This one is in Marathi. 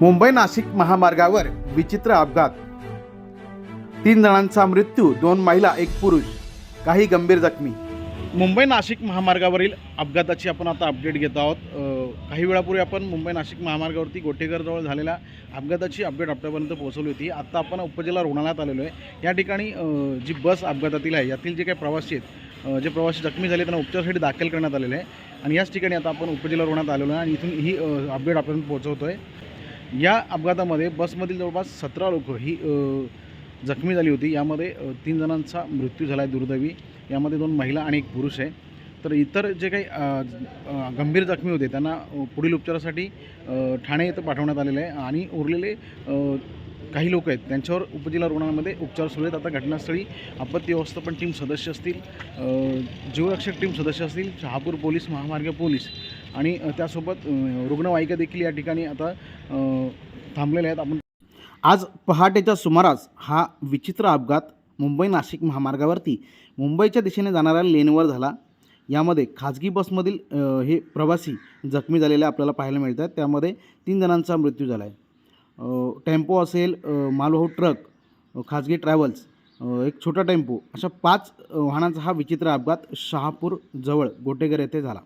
मुंबई नाशिक महामार्गावर विचित्र अपघात. तीन जणांचा मृत्यू दोन महिला एक पुरुष. काही गंभीर जखमी. मुंबई नाशिक महामार्गावरील अपघाताची आपण आता अपडेट घेत आहोत. काही वेळापूर्वी आपण मुंबई नाशिक महामार्गावरती गोटेघरजवळ झालेल्या अपघाताची अपडेट आपल्यापर्यंत पोहोचवली होती. आत्ता आपण उपजिल्हा रुग्णालयात आलेलो आहे. या ठिकाणी जी बस अपघातातील आहे यातील जे काही प्रवासी आहेत जे प्रवासी जखमी झाले त्यांना उपचारासाठी दाखल करण्यात आलेले आहे. आणि याच ठिकाणी आता आपण उपजिल्हा रुग्णालयात आलेलो आहे आणि इथून ही अपडेट आपण पोहोचवतो आहे या अपघातामध्ये बसमधील जवळपास सतरा लोकं ही जखमी झाली होती. यामध्ये तीन जणांचा मृत्यू झाला आहे दुर्दैवी. यामध्ये दोन महिला आणि एक पुरुष आहे. तर इतर जे काही गंभीर जखमी होते त्यांना पुढील उपचारासाठी ठाणे येथे पाठवण्यात आलेलं आहे. आणि उरलेले काही लोक आहेत त्यांच्यावर उपजिल्हा रुग्णालयामध्ये उपचार सुरू आहेत. आता घटनास्थळी आपत्ती व्यवस्थापन टीम सदस्य असतील जीवरक्षक टीम सदस्य असतील शहापूर पोलीस महामार्ग पोलीस आणि त्यासोबत रुग्णवाहिका देखील या ठिकाणी आता थांबलेल्या आहेत. आपण आज पहाटेच्या सुमारास हा विचित्र अपघात मुंबई नाशिक महामार्गावरती मुंबईच्या दिशेने जाणाऱ्या लेनवर झाला. यामध्ये खाजगी बसमधील हे प्रवासी जखमी झालेले आपल्याला पाहायला मिळतात त्यामध्ये तीन जणांचा मृत्यू झाला आहे टेम्पो असेल मालवाहू ट्रक खाजगी ट्रॅव्हल्स एक छोटा टेम्पो अशा पाच वाहनांचा हा विचित्र अपघात शहापूर जवळ गोटेघर येथे झाला.